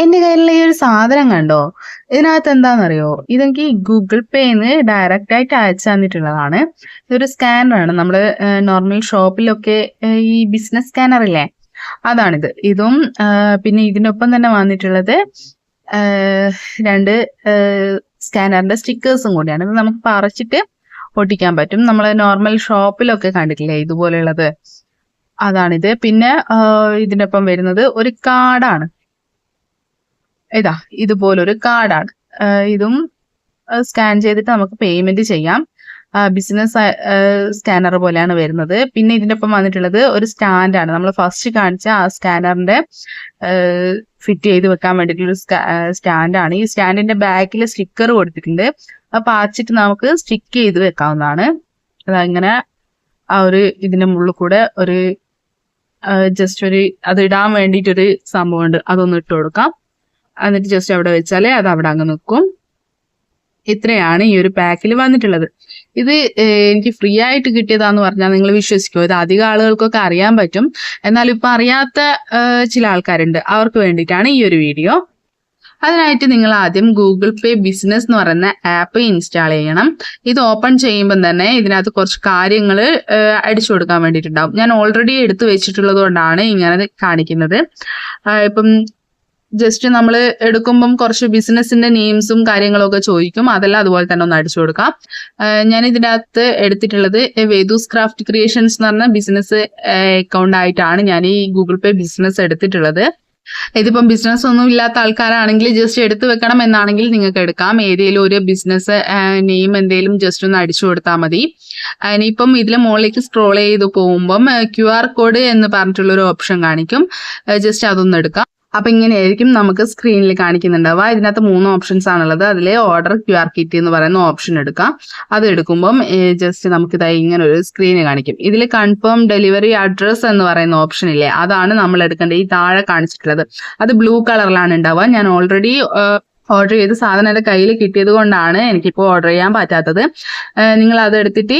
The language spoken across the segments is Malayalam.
എന്റെ കയ്യിലുള്ള ഈ ഒരു സാധനം കണ്ടോ? ഇതിനകത്ത് എന്താണെന്നറിയോ? ഇതെനിക്ക് ഗൂഗിൾ പേന്ന് ഡയറക്റ്റ് ആയിട്ട് അയച്ചു തന്നിട്ടുള്ളതാണ്. ഇതൊരു സ്കാനറാണ് നമ്മൾ നോർമൽ ഷോപ്പിലൊക്കെ ഈ ബിസിനസ് സ്കാനർ ഇല്ലേ? അതാണിത്. ഇതും പിന്നെ ഇതിനൊപ്പം തന്നെ വന്നിട്ടുള്ളത് രണ്ട് സ്കാനറിന്റെ സ്റ്റിക്കേഴ്സും കൂടിയാണ്. ഇത് നമുക്ക് പറിച്ചിട്ട് ഒട്ടിക്കാൻ പറ്റും. നമ്മൾ നോർമൽ ഷോപ്പിലൊക്കെ കണ്ടിട്ടില്ലേ? ഇതുപോലെയുള്ളത്. അതാണിത്. പിന്നെ ഇതിനൊപ്പം വരുന്നത് ഒരു കാർഡാണ്. ഇതാ ഇതുപോലൊരു കാർഡാണ്. ഇതും സ്കാൻ ചെയ്തിട്ട് നമുക്ക് പേയ്മെന്റ് ചെയ്യാം. ബിസിനസ് സ്കാനർ പോലെയാണ് വരുന്നത്. പിന്നെ ഇതിന്റെ ഒപ്പം വന്നിട്ടുള്ളത് ഒരു സ്റ്റാൻഡാണ്. നമ്മൾ ഫസ്റ്റ് കാണിച്ച ആ സ്കാനറിന്റെ ഫിറ്റ് ചെയ്ത് വെക്കാൻ വേണ്ടിയിട്ടുള്ള സ്റ്റാൻഡാണ്. ഈ സ്റ്റാൻഡിന്റെ ബാക്കിൽ സ്റ്റിക്കർ കൊടുത്തിട്ടുണ്ട്. അപ്പൊ പാച്ചിട്ട് നമുക്ക് സ്റ്റിക്ക് ചെയ്ത് വെക്കാവുന്നതാണ്. അതങ്ങനെ ആ ഒരു ഇതിന്റെ മുകളിൽ കൂടെ ഒരു ജസ്റ്റ് ഒരു അത് ഇടാൻ വേണ്ടിയിട്ടൊരു സംഭവമുണ്ട്. അതൊന്ന് ഇട്ട് കൊടുക്കാം. എന്നിട്ട് ജസ്റ്റ് അവിടെ വെച്ചാലേ അത് അവിടെ അങ്ങ് നിൽക്കും ഇത്രയാണ് ഈ ഒരു പാക്കിൽ വന്നിട്ടുള്ളത്. ഇത് എനിക്ക് ഫ്രീ ആയിട്ട് കിട്ടിയതാന്ന് പറഞ്ഞാൽ നിങ്ങൾ വിശ്വസിക്കുമോ ഇത് അധികം ആളുകൾക്കൊക്കെ അറിയാൻ പറ്റും. എന്നാൽ ഇപ്പം അറിയാത്ത ചില ആൾക്കാരുണ്ട്. അവർക്ക് വേണ്ടിയിട്ടാണ് ഈ ഒരു വീഡിയോ. അതിനായിട്ട് നിങ്ങൾ ആദ്യം ഗൂഗിൾ പേ ബിസിനസ് എന്ന് പറയുന്ന ആപ്പ് ഇൻസ്റ്റാൾ ചെയ്യണം. ഇത് ഓപ്പൺ ചെയ്യുമ്പോൾ തന്നെ ഇതിനകത്ത് കുറച്ച് കാര്യങ്ങൾ അടിച്ചു കൊടുക്കാൻ വേണ്ടിയിട്ടുണ്ടാവും. ഞാൻ ഓൾറെഡി എടുത്തു വെച്ചിട്ടുള്ളത് കൊണ്ടാണ് ഇങ്ങനെ കാണിക്കുന്നത്. ഇപ്പം ജസ്റ്റ് നമ്മൾ എടുക്കുമ്പം കുറച്ച് ബിസിനസിന്റെ നെയിംസും കാര്യങ്ങളൊക്കെ ചോദിക്കും. അതെല്ലാം അതുപോലെ തന്നെ ഒന്ന് അടിച്ചു കൊടുക്കാം. ഞാൻ ഇതിനകത്ത് എടുത്തിട്ടുള്ളത് വേദൂസ് ക്രാഫ്റ്റ് ക്രിയേഷൻസ് എന്ന് പറഞ്ഞ ബിസിനസ് അക്കൗണ്ട് ആയിട്ടാണ് ഞാൻ ഈ ഗൂഗിൾ പേ ബിസിനസ് എടുത്തിട്ടുള്ളത്. ഇതിപ്പം ബിസിനസ് ഒന്നും ഇല്ലാത്ത ആൾക്കാരാണെങ്കിൽ ജസ്റ്റ് എടുത്തു വെക്കണം എന്നാണെങ്കിൽ നിങ്ങൾക്ക് എടുക്കാം. ഏതെങ്കിലും ഒരു ബിസിനസ് നെയിം എന്തെങ്കിലും ജസ്റ്റ് ഒന്ന് അടിച്ചു കൊടുത്താൽ മതി. ഇനിയിപ്പം ഇതിൽ മുകളിലേക്ക് സ്ക്രോൾ ചെയ്ത് പോകുമ്പം ക്യു ആർ കോഡ് എന്ന് പറഞ്ഞിട്ടുള്ള ഒരു ഓപ്ഷൻ കാണിക്കും ജസ്റ്റ് അതൊന്ന് എടുക്കാം. അപ്പൊ ഇങ്ങനെയായിരിക്കും നമുക്ക് സ്ക്രീനിൽ കാണിക്കുന്നുണ്ടാവുക ഇതിനകത്ത് മൂന്ന് ഓപ്ഷൻസ് ആണുള്ളത്. അതിലെ ഓർഡർ ക്യു ആർ കിറ്റ് എന്ന് പറയുന്ന ഓപ്ഷൻ എടുക്കാം. അത് എടുക്കുമ്പം ജസ്റ്റ് നമുക്ക് ഇതായി ഇങ്ങനെ ഒരു സ്ക്രീൻ കാണിക്കും. ഇതിൽ കൺഫേം ഡെലിവറി അഡ്രസ് എന്ന് പറയുന്ന ഓപ്ഷൻ ഇല്ലേ അതാണ് നമ്മൾ എടുക്കേണ്ടത്. ഈ താഴെ കാണിച്ചിട്ടുള്ളത്. അത് ബ്ലൂ കളറിലാണ് ഉണ്ടാവുക. ഞാൻ ഓൾറെഡി ഓർഡർ ചെയ്ത് സാധനം എന്റെ കയ്യിൽ കിട്ടിയത് കൊണ്ടാണ് എനിക്കിപ്പോൾ ഓർഡർ ചെയ്യാൻ പറ്റാത്തത്. നിങ്ങൾ അത് എടുത്തിട്ട്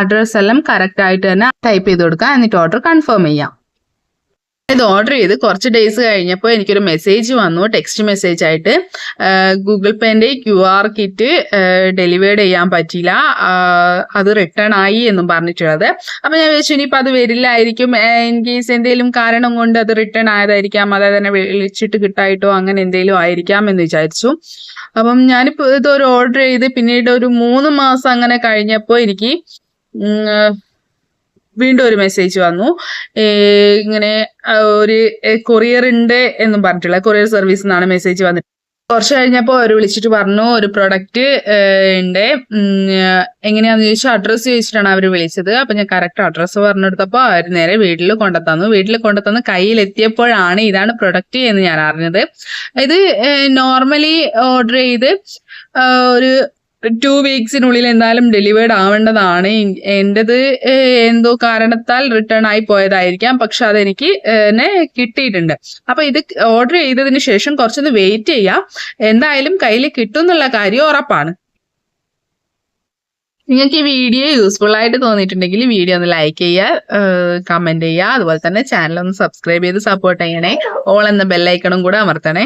അഡ്രസ് എല്ലാം കറക്റ്റ് ആയിട്ട് തന്നെ ടൈപ്പ് ചെയ്ത് കൊടുക്കുക. എന്നിട്ട് ഓർഡർ കൺഫേം ചെയ്യാം. ഇത് ഓർഡർ ചെയ്ത് കുറച്ച് ഡേയ്സ് കഴിഞ്ഞപ്പോൾ എനിക്കൊരു മെസ്സേജ് വന്നു. ടെക്സ്റ്റ് മെസ്സേജ് ആയിട്ട് ഗൂഗിൾ പേന്റെ ക്യു ആർ കിറ്റ് ഡെലിവേർഡ് ചെയ്യാൻ പറ്റിയില്ല. അത് റിട്ടേൺ ആയി എന്നും പറഞ്ഞിട്ടുള്ളത്. അപ്പം ഞാൻ വിചാരിച്ചു ഇനിയിപ്പോൾ അത് വരില്ലായിരിക്കും. ഇൻ കേസ് എന്തെങ്കിലും കാരണം കൊണ്ട് അത് റിട്ടേൺ ആയതായിരിക്കാം. അതായത് തന്നെ വിളിച്ചിട്ട് കിട്ടായിട്ടോ അങ്ങനെ എന്തെങ്കിലും ആയിരിക്കാം എന്ന് വിചാരിച്ചു. അപ്പം ഞാനിപ്പോൾ ഇതൊരു ഓർഡർ ചെയ്ത് പിന്നീട് ഒരു മൂന്ന് മാസം അങ്ങനെ കഴിഞ്ഞപ്പോൾ എനിക്ക് വീണ്ടും ഒരു മെസ്സേജ് വന്നു. ഇങ്ങനെ ഒരു കൊറിയർ ഉണ്ട് എന്നും പറഞ്ഞിട്ടുള്ള കൊറിയർ സർവീസ് എന്നാണ് മെസ്സേജ് വന്നിട്ട് കുറച്ച് കഴിഞ്ഞപ്പോൾ അവർ വിളിച്ചിട്ട് പറഞ്ഞു ഒരു പ്രൊഡക്റ്റ് ഉണ്ട് എങ്ങനെയാന്ന് ചോദിച്ചാൽ അഡ്രസ്സ് ചോദിച്ചിട്ടാണ് അവർ വിളിച്ചത്. അപ്പൊ ഞാൻ കറക്റ്റ് അഡ്രസ്സ് പറഞ്ഞെടുത്തപ്പോൾ അവർ നേരെ വീട്ടിൽ കൊണ്ടുത്തന്നു. വീട്ടിൽ കൊണ്ടുത്തന്ന് കയ്യിലെത്തിയപ്പോഴാണ് ഇതാണ് പ്രൊഡക്റ്റ് എന്ന് ഞാൻ അറിഞ്ഞത്. ഇത് നോർമലി ഓർഡർ ചെയ്ത് ഒരു ടു വീക്സിനുള്ളിൽ എന്തായാലും ഡെലിവേർഡ് ആവേണ്ടതാണ്. എന്റെത് എന്തോ കാരണത്താൽ റിട്ടേൺ ആയി പോയതായിരിക്കാം. പക്ഷെ അതെനിക്ക് എന്നെ കിട്ടിയിട്ടുണ്ട്. അപ്പൊ ഇത് ഓർഡർ ചെയ്തതിന് ശേഷം കുറച്ചൊന്ന് വെയിറ്റ് ചെയ്യാം. എന്തായാലും കയ്യിൽ കിട്ടും എന്നുള്ള കാര്യം ഉറപ്പാണ്. നിങ്ങൾക്ക് ഈ വീഡിയോ യൂസ്ഫുൾ ആയിട്ട് തോന്നിയിട്ടുണ്ടെങ്കിൽ വീഡിയോ ഒന്ന് ലൈക്ക് ചെയ്യുക കമന്റ് ചെയ്യുക. അതുപോലെ തന്നെ ചാനൽ ഒന്ന് സബ്സ്ക്രൈബ് ചെയ്ത് സപ്പോർട്ട് ചെയ്യണേ. ഓൾ എന്ന ബെല്ലൈക്കണും കൂടെ അമർത്തണേ.